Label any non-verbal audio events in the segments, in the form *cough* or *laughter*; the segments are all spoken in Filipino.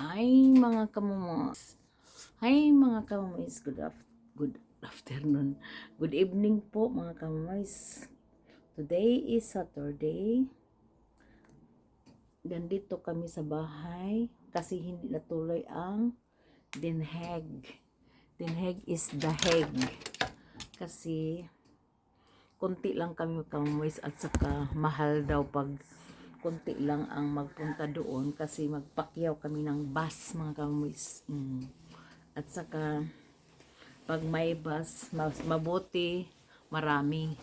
Hi mga kamumos. Hi mga kamumos. Good, af- good afternoon. Good evening po mga kamumos. Today is Saturday. Nandito kami sa bahay kasi hindi natuloy ang dinheg. Dinheg is the heg. Kasi konti lang kami kamumos at saka mahal daw pag konti lang ang magpunta doon kasi magpakyaw kami ng bus mga kamuis. Mm. At saka pag may bus, mas mabuti, marami.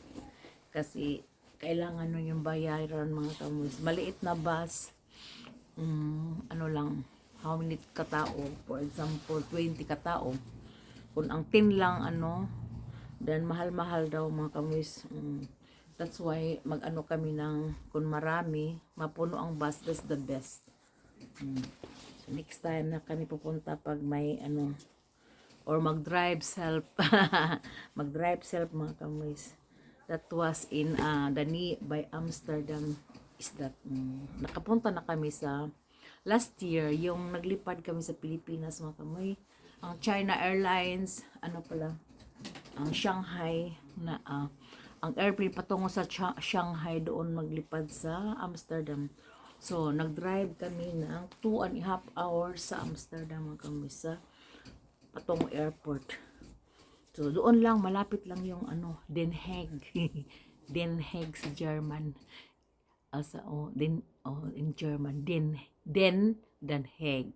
Kasi kailangan nun yung bayaran mga kamuis. Maliit na bus, mm, ano lang, how many katao? For example, 20 katao. Kung ang 10 lang ano, then mahal-mahal daw mga kamuis. Mm. That's why mag-ano kami ng kung marami, mapuno ang bus, that's the best. Mm. So next time na kami pupunta pag may ano or mag-drive self *laughs* mag-drive self mga kamoys. That was in uh, Dani by Amsterdam is that mm, nakapunta na kami sa last year yung naglipad kami sa Pilipinas mga kamoy. Ang China Airlines, ano pala, ang Shanghai na ah, ang airplane patungo sa Cha- Shanghai doon maglipad sa Amsterdam. So, nag-drive kami ng 2 and a half hours sa Amsterdam kami sa patungo airport. So, doon lang, malapit lang yung ano, Den Haag. *laughs* Den Haag sa German. Ah, sa, oh, Den, oh, in German. Den, Den, Den Haag.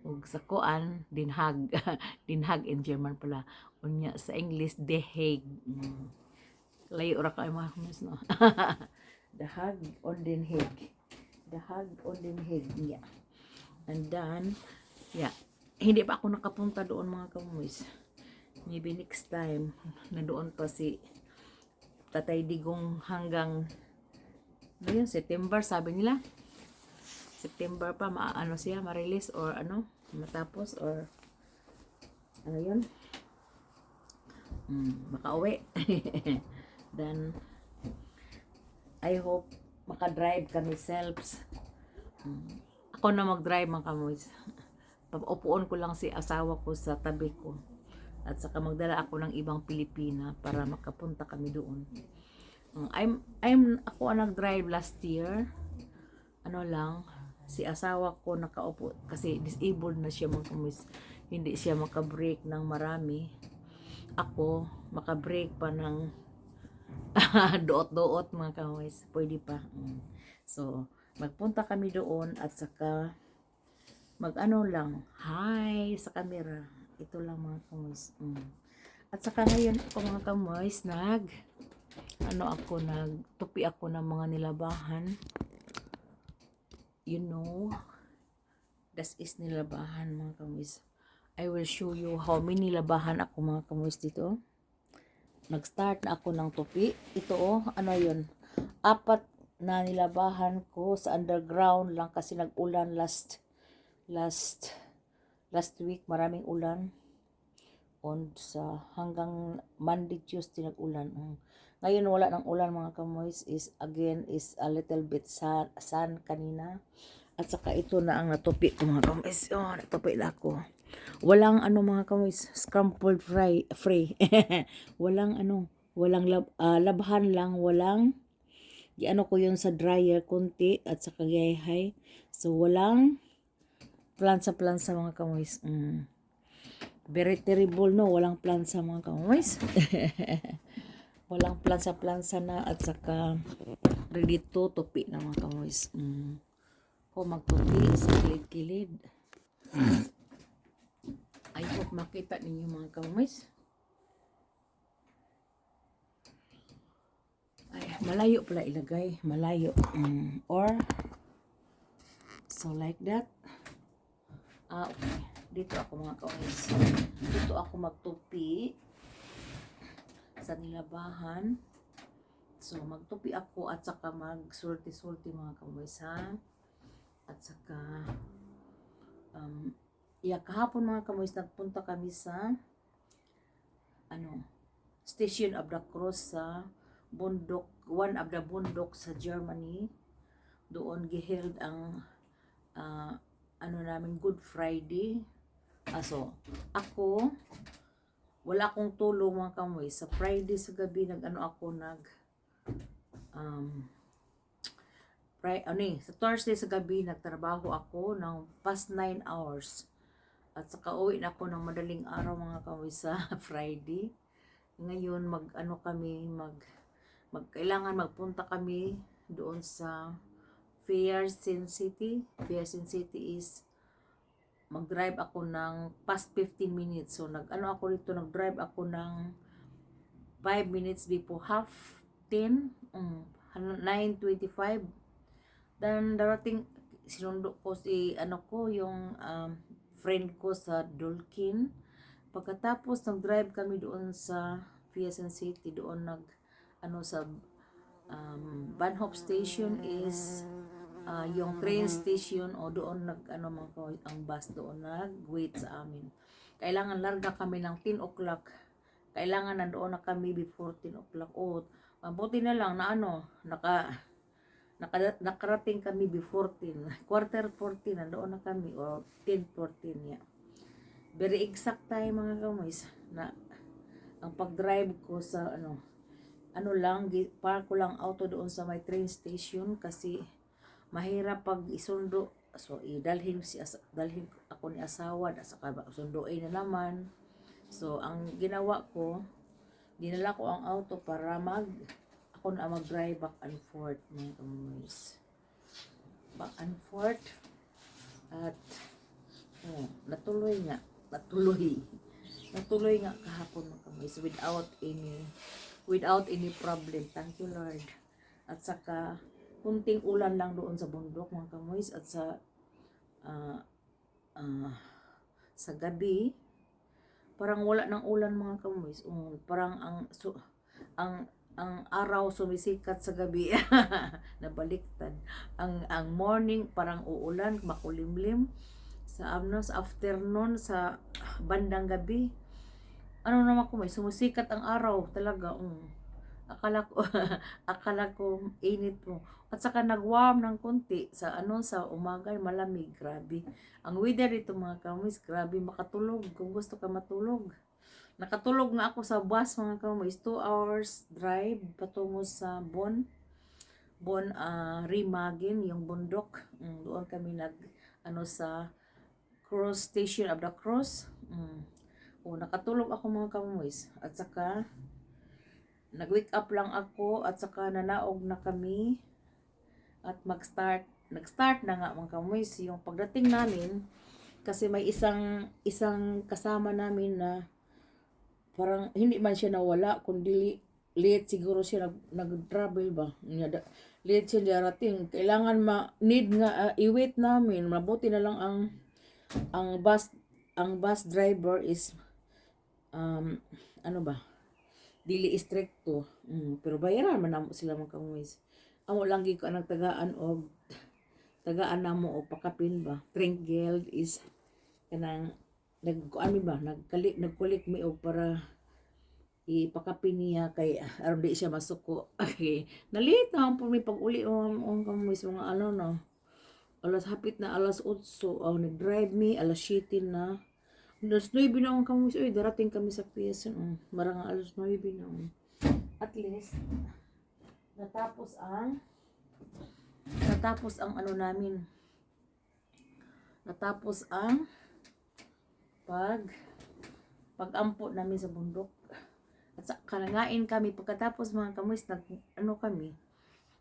ug sa Haag. *laughs* Den Haag in German pala. Unya sa English Hague. Mm layo ra kay mga kamis no? *laughs* The hug on Hague the hug on den Hague yeah. and then yeah. Hindi pa ako nakapunta doon mga kamis maybe next time na doon pa si Tatay Digong hanggang ano yun, September sabi nila. September pa maano siya ma-release or ano matapos or ano yun? Mm, makauwi *laughs* Then, I hope makadrive kami selves. Ako na mag-drive mga kamoys. Upuon ko lang si asawa ko sa tabi ko. At saka magdala ako ng ibang Pilipina para makapunta kami doon. Mm, I'm, I'm, ako ang nag-drive last year. Ano lang, si asawa ko nakaupo kasi disabled na siya mga kamoys. Hindi siya makabrake ng marami. Ako, makabrake pa ng *laughs* doot-doot mga kaways. Pwede pa. Mm. So, magpunta kami doon at saka mag-ano lang, hi sa camera. Ito lang mga kaways. Mm. At saka ngayon ako mga kaways, nag ano ako, nagtupi ako ng mga nilabahan. You know, das is nilabahan mga kaways. I will show you how many labahan ako mga kaways dito nag-start na ako ng tupi. Ito oh, ano yun? Apat na nilabahan ko sa underground lang kasi nag-ulan last last last week. Maraming ulan. On sa hanggang Monday Tuesday nag-ulan. Mm. ngayon wala nang ulan mga kamoys. Is again is a little bit sun, sun kanina. At saka ito na ang natupi ko mga kamoys. Oh natupi na ako Walang ano mga kamoys, scrambled fry, free. *laughs* walang ano, walang lab, uh, labhan lang, walang ano ko yun sa dryer konti at sa kagayahay. So walang plansa-plansa mga kamoys. Mm. Very terrible no, walang plansa mga kamoys. *laughs* walang plansa-plansa na at saka ready to tupi na mga kamoys. Mm. Kung magtupi sa kilid-kilid. I hope makita ninyo mga kamis. Ay, malayo pala ilagay. Malayo. Mm. Or, so like that. Ah, okay. Dito ako mga kamis. Dito ako magtupi sa nilabahan. So, magtupi ako at saka magsulti-sulti mga kamis ha. At saka, um, Yeah, kahapon mga kamoys, nagpunta kami sa ano, Station of the Cross sa bundok, one of the bundok sa Germany. Doon giheld ang uh, ano namin Good Friday. Aso, ako wala akong tulong mga kamoy. Sa Friday sa gabi nag ano ako nag um Friday, ano eh, sa Thursday sa gabi nagtrabaho ako ng past 9 hours. At saka uwi na ako ng madaling araw mga kamoy sa *laughs* Friday. Ngayon mag ano kami mag mag kailangan magpunta kami doon sa Fairsin City. Fairsin City is mag-drive ako ng past 15 minutes. So nag ano ako dito nag-drive ako ng 5 minutes before half 10 um, 9.25 then darating sinundo ko si ano ko yung um, friend ko sa Dolkin pagkatapos nag-drive kami doon sa PSN City. Doon nag ano sa um, Banhop Station is uh, yung train station o doon nag ano mga ko ang bus doon nag wait sa amin. Kailangan larga kami ng 10 o'clock. Kailangan nandoon na kami before 10 o'clock. O mabuti na lang na ano naka, nakarating kami before 10 *laughs* quarter 14 nandoon na kami o 10.14 yeah. very exact time mga kamoys na ang pag-drive ko sa ano ano lang park ko lang auto doon sa may train station kasi mahirap pag isundo. So idalhin si as- dalhin ako ni asawa at saka sunduin na naman. So ang ginawa ko dinala ko ang auto para mag ako na mag-drive back and forth mga kamoys back and forth at oh, natuloy nga natuloy. *laughs* Natuloy nga kahapon mga kamoys without any without any problem. Thank you Lord. At saka kunting ulan lang doon sa bundok mga kamoys at sa ah, ah, sa gabi parang wala ng ulan mga kamoys um, parang ang so, ang ang araw sumisikat sa gabi. *laughs* Nabaliktad. Ang ang morning parang uulan makulimlim. Sa ano sa afternoon sa bandang gabi. Ano naman ko may sumisikat ang araw talaga. Um. akala ko *laughs* akala ko init po. At saka nagwarm ng konti. Sa ano sa umaga malamig. Grabe. Ang weather dito mga kamis grabe makatulog. Kung gusto ka matulog nakatulog nga ako sa bus mga kamis 2 hours drive patungo sa Bon. Bon ah, Rimagin yung bundok. Mm, doon kami nag ano sa cross station of the cross. Mm. o nakatulog ako mga kamoys at saka nag-wake up lang ako at saka nanaog na kami at mag-start nag-start na nga mga kamoys yung pagdating namin kasi may isang isang kasama namin na parang hindi man siya nawala kundi late siguro siya nag, nag-travel ba? Late siya darating. Kailangan ma need nga ah, i-wait namin. Mabuti na lang ang ang bus ang bus driver is um ano ba? Dili stricto mm, pero bayaran man namo sila mga kamuis amo lang gyud ko ang tagaan og tagaan namo og pakapin ba? Drink is kanang nagkuan mi ba nagkalik nagkulik mi og para ipakapin niya kay *laughs* aron di siya masuko. Okay nalit na po mi pag uli ang ang kamuis mga ano no? Alas hapit na alas 8 oh, nag-drive me alas 7 na. Alas 9 na ang kamuis oy darating kami sa PSN um, marang alas 9 na um. at least natapos ang natapos ang ano namin. Natapos ang pag pag-ampo namin sa bundok. At sa kanangain kami pagkatapos mga kamuis nag ano kami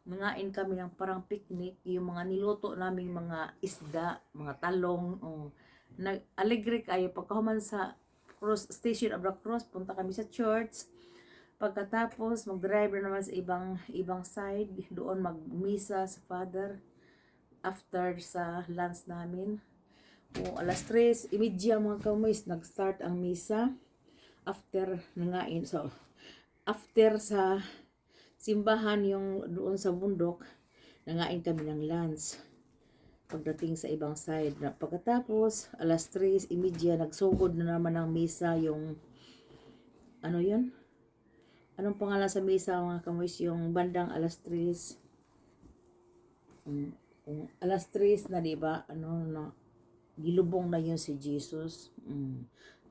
nangain kami ng parang picnic yung mga niluto naming mga isda mga talong oh. nag alegre kayo pagkahuman sa cross station the cross punta kami sa church. Pagkatapos mag-drive na naman sa ibang ibang side doon magmisa sa father after sa lunch namin o alas 3 imidya mga kamuis nag-start ang misa. After nangain so after sa simbahan yung doon sa bundok nangain kami ng lunch. Pagdating sa ibang side pagkatapos alas 3 imidya nagsugod na naman ng misa yung ano yun? Anong pangalan sa misa mga kamuis yung bandang alas 3 um, um, alas 3 na di ba? Ano no gilubong na yun si Jesus. Mm.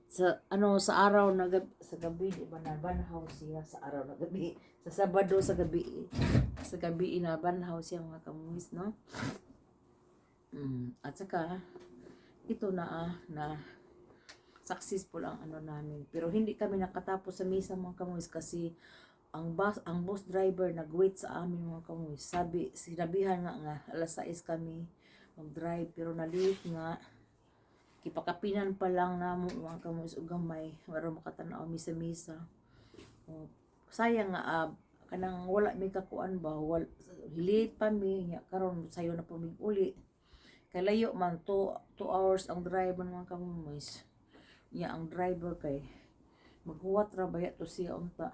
Sa ano sa araw na gab- sa gabi di ba na banhaw siya sa araw na gabi. Sa Sabado sa gabi sa gabi na banhaw siya mga kamuhis no. Mm. At saka ito na ah, na successful ang ano namin. Pero hindi kami nakatapos sa misa mga kamuhis kasi ang bus ang bus driver nag-wait sa amin mga kamuhis. Sabi sinabihan nga nga alas 6 kami mag-drive pero na-late nga kipakapinan pa lang na mga kamuhis ug gamay para makatanaw mi sa misa. Oh, sayang nga ah, kanang wala may kakuan ba wal late pa mi nya karon sayo na po uli kay layo man 2 2 hours ang drive man mga kamuhis. Ya ang driver kay maghuwat ra baya to siya unta.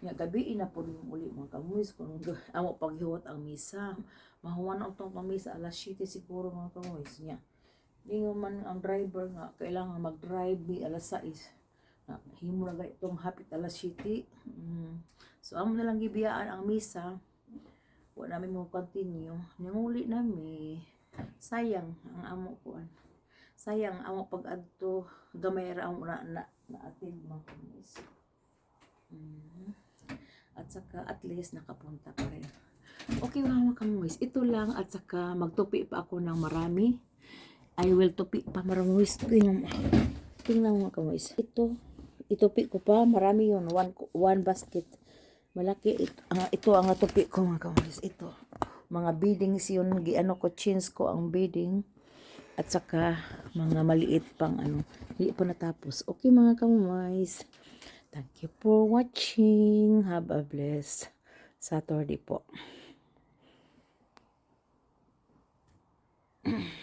Ya gabi na po yung uli mga kamuhis kung amo paghiwat ang misa. Mahuman ang tong misa alas 7 siguro mga kamuhis niya. Lingon man ang driver nga kailangan mag-drive bi alas 6. Na himo na itong hapit alas 7. Mm. So amo na lang gibiyaan ang misa. Wa namin mo continue. Nanguli nami. Sayang ang amo ko sayang ang amo pag adto gamay ra ang na na, na atid mga kamis. Mm. At saka at least nakapunta pa rin. Okay mga kamuis, ito lang at saka magtupi pa ako ng marami. I will tupi pa marami. Tingnan mo. Tingnan mo kamuis. Ito, itupi ko pa. Marami yun. One, one basket. Malaki. Ito, ah, ito ang tupi ko mga kamuis. Ito. Mga beadings yun. Giano ko, chins ko ang beading at saka mga maliit pang ano hindi pa natapos okay mga kamumays thank you for watching have a blessed Saturday po *clears throat*